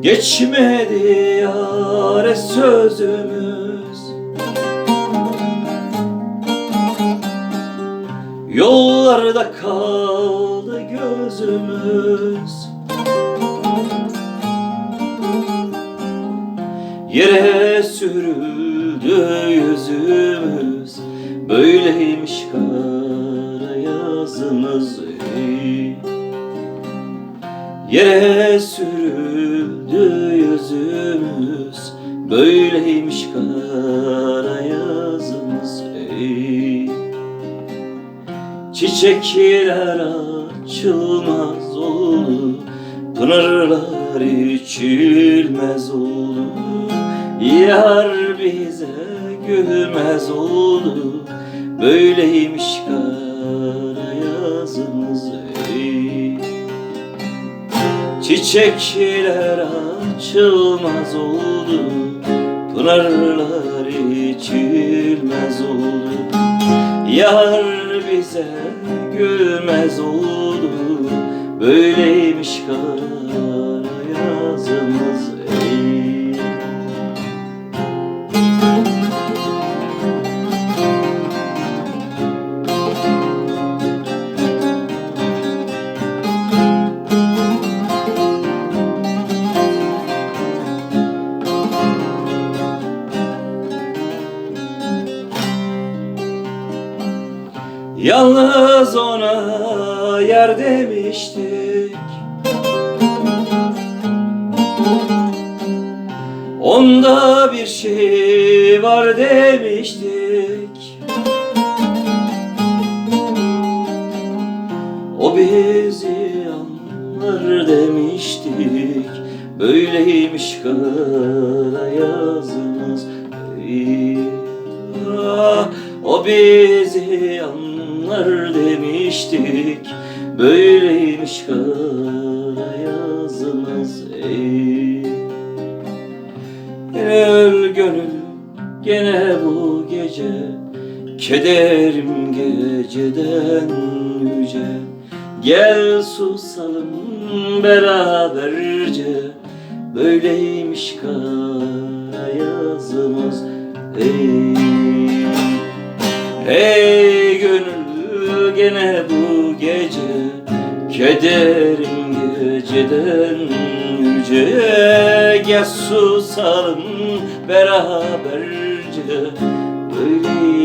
Geçmedi yare sözümüz. Yollarda kaldı gözümüz. Yere sürüldü yüzümüz. Böyleymiş kara yazımız. Yere sürüldü yüzümüz. Böyleymiş kara yazımız ey. Çiçekler açılmaz oldu Pınarlar içilmez oldu Yar bize gülmez oldu Böyleymiş kara Çiçekler açılmaz oldu Pınarlar içilmez oldu. Yar bize gülmez oldu Böyleymiş kara yazımız Yalnız ona yer demiştik. Onda bir şey var demiştik. O bizi anlar demiştik. Böyleymiş kara yazımız. Ey. O bizi anlar demiştik Böyleymiş kara yazımız ey. Gel gönül gene bu gece Kederim geceden yüce Gel susalım beraberce Böyleymiş kara yazımız ey gene bu gece Kederim geceden yüce. Gel susalım beraberce kara